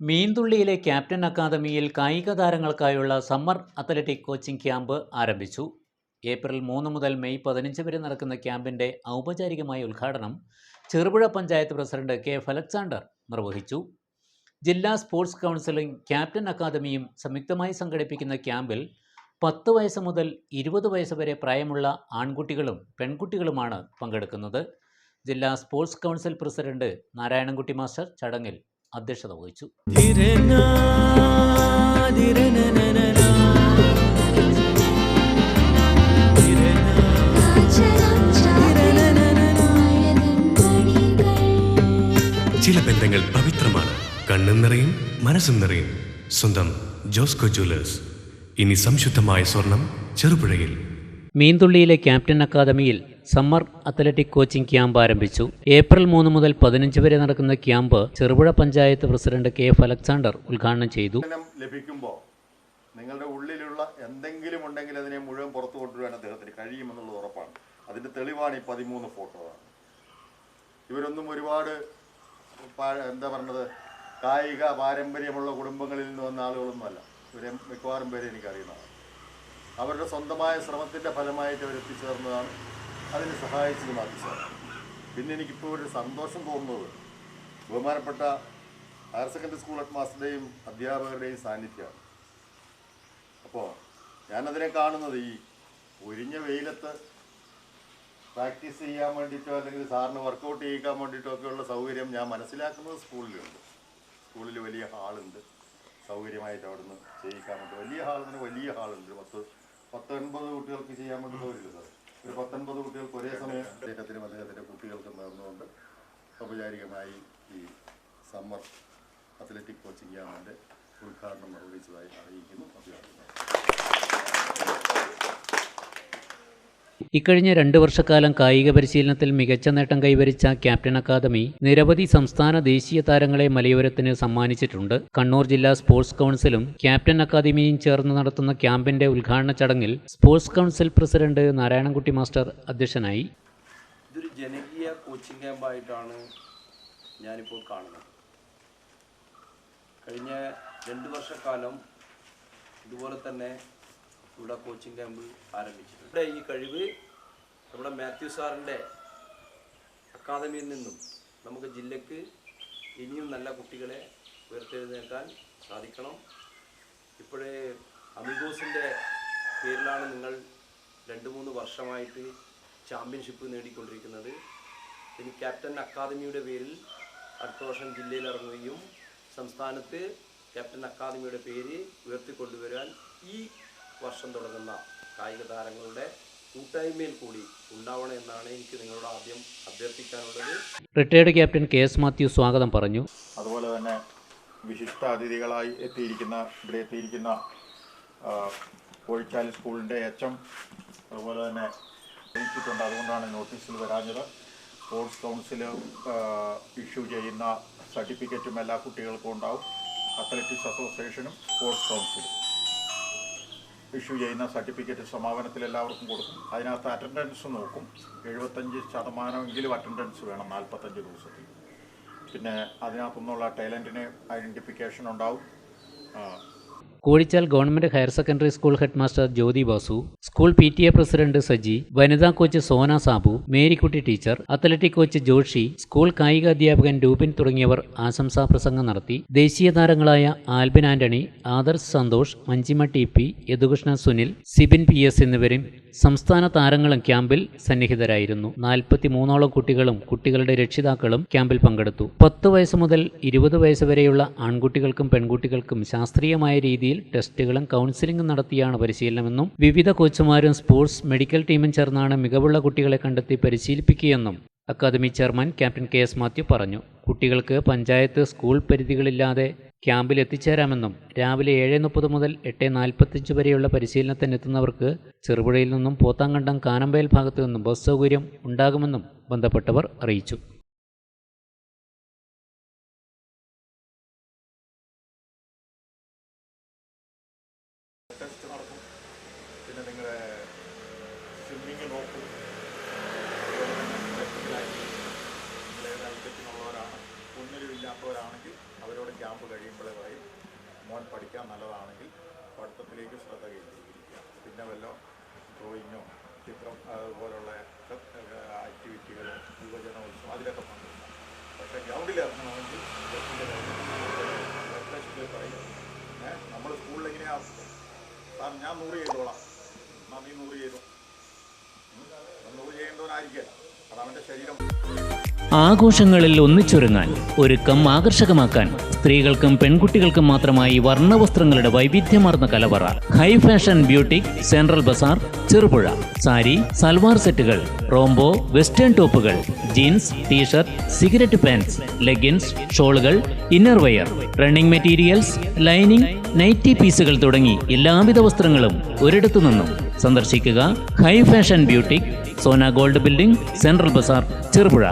മീൻതുള്ളിയിലെ captain അക്കാദമിയിൽ കായിക താരങ്ങൾക്കായുള്ള സമ്മർ അത്ലറ്റിക് കോച്ചിംഗ് ക്യാമ്പ് ആരംഭിച്ചു. ഏപ്രിൽ മൂന്ന് മുതൽ മെയ് പതിനഞ്ച് വരെ നടക്കുന്ന ക്യാമ്പിന്റെ ഔപചാരികമായ ഉദ്ഘാടനം Cherupuzha panchayat president K. F Alexander നിർവഹിച്ചു. ജില്ലാ സ്പോർട്സ് കൗൺസിലും ക്യാപ്റ്റൻ അക്കാദമിയും സംയുക്തമായി സംഘടിപ്പിക്കുന്ന ക്യാമ്പിൽ പത്ത് വയസ്സ് മുതൽ ഇരുപത് വയസ്സ് വരെ പ്രായമുള്ള ആൺകുട്ടികളും പെൺകുട്ടികളുമാണ് പങ്കെടുക്കുന്നത്. ജില്ലാ sports council president Narayanankutty master ചടങ്ങിൽ അധ്യക്ഷത വഹിച്ചു. ചില ബന്ധങ്ങൾ പവിത്രമാണ്. കണ്ണും നിറയും മനസ്സും നിറയും. സ്വന്തം ജോസ്കോ ജ്വല്ലേഴ്സ്. ഇനി സംശുദ്ധമായ സ്വർണം ചെറുപുഴയിൽ. മീൻതുള്ളിയിലെ ക്യാപ്റ്റൻ അക്കാദമിയിൽ സമ്മർ അത്ലറ്റിക് കോച്ചിംഗ് ക്യാമ്പ് ആരംഭിച്ചു. ഏപ്രിൽ മൂന്ന് മുതൽ പതിനഞ്ച് വരെ നടക്കുന്ന camp Cherupuzha panchayat president K F Alexander ഉദ്ഘാടനം ചെയ്തു. ലഭിക്കുമ്പോൾ നിങ്ങളുടെ ഉള്ളിലുള്ള എന്തെങ്കിലും ഉണ്ടെങ്കിൽ അതിനെ മുഴുവൻ പുറത്തു കൊണ്ടുവരാൻ അദ്ദേഹത്തിന് കഴിയുമെന്നുള്ളത് ഉറപ്പാണ്. അതിന്റെ തെളിവാണ് ഈ പതിമൂന്ന് ഫോട്ടോകൾ ഇവരൊന്നും ഒരുപാട് എന്താ പറഞ്ഞത് കായിക പാരമ്പര്യമുള്ള കുടുംബങ്ങളിൽ നിന്ന് വന്ന ആളുകളൊന്നുമല്ല ഇവരെ മിക്കവാറും പേരെ എനിക്കറിയുന്നതാണ്. അവരുടെ സ്വന്തമായ ശ്രമത്തിന്റെ ഫലമായിട്ട് അവർ എത്തിച്ചേർന്നതാണ് അതിന് സഹായിച്ചത് മാത്രം പിന്നെ എനിക്കിപ്പോൾ ഒരു സന്തോഷം തോന്നുന്നത് ബഹുമാനപ്പെട്ട ഹയർ സെക്കൻഡറി സ്കൂൾ ഹെഡ് മാസ്റ്ററുടെയും അധ്യാപകരുടെയും സാന്നിധ്യമാണ് അപ്പോൾ ഞാനതിനെ കാണുന്നത് ഈ ഒരിഞ്ഞ വെയിലത്ത് പ്രാക്ടീസ് ചെയ്യാൻ വേണ്ടിയിട്ടോ അല്ലെങ്കിൽ സാറിന് വർക്കൗട്ട് ചെയ്യിക്കാൻ വേണ്ടിയിട്ടോ ഒക്കെയുള്ള സൗകര്യം ഞാൻ മനസ്സിലാക്കുന്നത് സ്കൂളിലുണ്ട്. സ്കൂളിൽ വലിയ ഹാളുണ്ട്. സൗകര്യമായിട്ട് അവിടുന്ന് ചെയ്യിക്കാൻ വേണ്ടി വലിയ ഹാൾ തന്നെ വലിയ ഹാളുണ്ട്. പത്ത് പത്തൊൻപത് കുട്ടികൾക്ക് ചെയ്യാൻ വേണ്ടി സൗകര്യമില്ല സാർ. ഒരു പത്തൊൻപത് കുട്ടികൾക്ക് ഒരേ സമയം അദ്ദേഹത്തിനും അദ്ദേഹത്തിന്റെ കുട്ടികൾക്കും നേർന്നുകൊണ്ട് ഔപചാരികമായി ഈ സമ്മർ അത്ലറ്റിക് കോച്ചിങ് ക്യാമ്പിന്റെ ഉദ്ഘാടനം നിർവഹിച്ചതായി ഇക്കഴിഞ്ഞ രണ്ട് വർഷക്കാലം കായിക പരിശീലനത്തിൽ മികച്ച നേട്ടം കൈവരിച്ച ക്യാപ്റ്റൻ അക്കാദമി നിരവധി സംസ്ഥാന ദേശീയ താരങ്ങളെ മലയോരത്തിന് സമ്മാനിച്ചിട്ടുണ്ട്. കണ്ണൂർ ജില്ലാ സ്പോർട്സ് കൗൺസിലും ക്യാപ്റ്റൻ അക്കാദമിയും ചേർന്ന് നടത്തുന്ന ക്യാമ്പിന്റെ ഉദ്ഘാടന ചടങ്ങിൽ sports council president Narayanankutty master അധ്യക്ഷനായി. ഇതൊരു ജനകീയ കോച്ചിങ് ക്യാമ്പായിട്ടാണ് ഞാനിപ്പോൾ കാണുന്നത്. കഴിഞ്ഞ രണ്ട് വർഷക്കാലം ഇതുപോലെ തന്നെ ഇവിടെ കോച്ചിങ് ക്യാമ്പ് ആരംഭിച്ചിട്ടുണ്ട്. ഇവിടെ ഈ കഴിവ് നമ്മുടെ മാത്യു സാറിന്റെ അക്കാദമിയിൽ നിന്നും നമുക്ക് ജില്ലക്ക് ഇനിയും നല്ല കുട്ടികളെ ഉയർത്തെഴുന്നേൽക്കാൻ സാധിക്കണം. ഇപ്പോഴേ അമിഗോസിന്റെ പേരിലാണ് നിങ്ങൾ രണ്ട് മൂന്ന് വർഷമായിട്ട് ചാമ്പ്യൻഷിപ്പ് നേടിക്കൊണ്ടിരിക്കുന്നത്. ഇനി ക്യാപ്റ്റൻ അക്കാദമിയുടെ പേരിൽ അടുത്ത വർഷം ജില്ലയിൽ ഇറങ്ങുകയും സംസ്ഥാനത്ത് ക്യാപ്റ്റൻ അക്കാദമിയുടെ പേര് ഉയർത്തിക്കൊണ്ടുവരാൻ ഈ വർഷം തുടങ്ങുന്ന കായിക താരങ്ങളുടെ കൂട്ടായ്മയിൽ കൂടി ഉണ്ടാവണം എന്നാണ് എനിക്ക് നിങ്ങളോട് ആദ്യം അഭ്യർത്ഥിക്കാനുള്ളത്. Retired captain K S Mathew സ്വാഗതം പറഞ്ഞു. അതുപോലെ തന്നെ വിശിഷ്ട അതിഥികളായി എത്തിയിരിക്കുന്ന ഇവിടെ എത്തിയിരിക്കുന്ന കോഴിക്കാലി കോഴിച്ചാലി സ്കൂളിന്റെ എച്ച് എം അതുപോലെ തന്നെ അറിയിച്ചിട്ടുണ്ട് അതുകൊണ്ടാണ് നോട്ടീസിൽ വരാഞ്ഞത്. സ്പോർട്സ് കൗൺസിൽ ഇഷ്യൂ ചെയ്യുന്ന സർട്ടിഫിക്കറ്റും എല്ലാ കുട്ടികൾക്കും ഉണ്ടാവും. അത്ലറ്റിക്സ് അസോസിയേഷനും സ്പോർട്സ് കൗൺസിലും ഇഷ്യൂ ചെയ്യുന്ന സർട്ടിഫിക്കറ്റ് സമാപനത്തിൽ എല്ലാവർക്കും കൊടുക്കും. അതിനകത്ത് അറ്റൻഡൻസ് നോക്കും. എഴുപത്തഞ്ച് ശതമാനമെങ്കിലും അറ്റൻഡൻസ് വേണം നാൽപ്പത്തഞ്ച് ദിവസത്തിൽ. പിന്നെ അതിനകത്തുനിന്നുള്ള ടാലന്റിന് ഐഡന്റിഫിക്കേഷൻ ഉണ്ടാവും. Kozhichal government higher secondary school head master Jyothi Basu school P T A president Saji വനിതാ coach Sona Sabu Marykutty teacher athletic coach Joshy school കായിക അധ്യാപകൻ രൂപിൻ തുടങ്ങിയവർ ആശംസാ പ്രസംഗം നടത്തി. ദേശീയ താരങ്ങളായ Albin Antony Adarsh Santhosh Manjima T P Yadukrishna Sunil Sibin P S എന്നിവരും സംസ്ഥാന താരങ്ങളും ക്യാമ്പിൽ സന്നിഹിതരായിരുന്നു. നാൽപ്പത്തി മൂന്നോളം കുട്ടികളും കുട്ടികളുടെ രക്ഷിതാക്കളും ക്യാമ്പിൽ പങ്കെടുത്തു. പത്ത് വയസ്സ് മുതൽ ഇരുപത് വയസ്സ് വരെയുള്ള ആൺകുട്ടികൾക്കും പെൺകുട്ടികൾക്കും ശാസ്ത്രീയമായ രീതിയിൽ ടെസ്റ്റുകളും കൗൺസിലിംഗും നടത്തിയാണ് പരിശീലനമെന്നും വിവിധ കോച്ചുമാരും സ്പോർട്സ് മെഡിക്കൽ ടീമും ചേർന്നാണ് മികവുള്ള കുട്ടികളെ കണ്ടെത്തി പരിശീലിപ്പിക്കുകയെന്നും academy chairman captain K S Mathew പറഞ്ഞു. കുട്ടികൾക്ക് പഞ്ചായത്ത് സ്കൂൾ പരിധികളില്ലാതെ ക്യാമ്പിൽ എത്തിച്ചേരാമെന്നും രാവിലെ ഏഴ് മുപ്പത് മുതൽ എട്ട് നാൽപ്പത്തഞ്ച് വരെയുള്ള പരിശീലനത്തിനെത്തുന്നവർക്ക് ചെറുപുഴയിൽ നിന്നും പോത്താങ്കണ്ടം കാനമ്പയൽ ഭാഗത്തു നിന്നും ബസ് സൗകര്യം ഉണ്ടാകുമെന്നും ബന്ധപ്പെട്ടവർ അറിയിച്ചു. ഫിസിക്കലായിട്ട് നിങ്ങളേത് ഐറ്റത്തിനുള്ളവരാണ് ഒന്നിലും ഇല്ലാത്തവരാണെങ്കിൽ അവരോട് ക്യാമ്പ് കഴിയുമ്പോഴേ മോൻ പഠിക്കാൻ നല്ലതാണെങ്കിൽ പഠിത്തത്തിലേക്ക് ശ്രദ്ധ കേന്ദ്രീകരിക്കുക. പിന്നെ വല്ല ഡ്രോയിങ്ങോ ചിത്രം അതുപോലുള്ള ആക്ടിവിറ്റികളോ യുവജനോത്സവം അതിലൊക്കെ പങ്കെടുക്കാം. പക്ഷേ ഗ്രൗണ്ടിൽ ഇറങ്ങണമെങ്കിൽ ടെസ്റ്റിൽ പറയും നമ്മൾ സ്കൂളിൽ എങ്ങനെയാണ് സാർ ഞാൻ നൂറ് ചെയ്തോളാം. എന്നാൽ നീ നൂറ് ചെയ്തു. നൂറ് ചെയ്യേണ്ടവനായിരിക്കില്ല. ആഘോഷങ്ങളിൽ ഒന്നിച്ചൊരുങ്ങാൻ ഒരുക്കം ആകർഷകമാക്കാൻ സ്ത്രീകൾക്കും പെൺകുട്ടികൾക്കും മാത്രമായി വർണവസ്ത്രങ്ങളുടെ വൈവിധ്യമാർന്ന കലവറ. High fashion beauty central bazaar Cherupuzha. Sari salwar സെറ്റുകൾ റോംബോ western ടോപ്പുകൾ. Jeans T-shirt cigarette pants leggings ഷോളുകൾ innerwear running materials lining nighty പീസുകൾ തുടങ്ങി എല്ലാവിധ വസ്ത്രങ്ങളും ഒരിടത്തു നിന്നും സന്ദർശിക്കുക. High fashion boutique Sona gold building central bazaar Cherupuzha.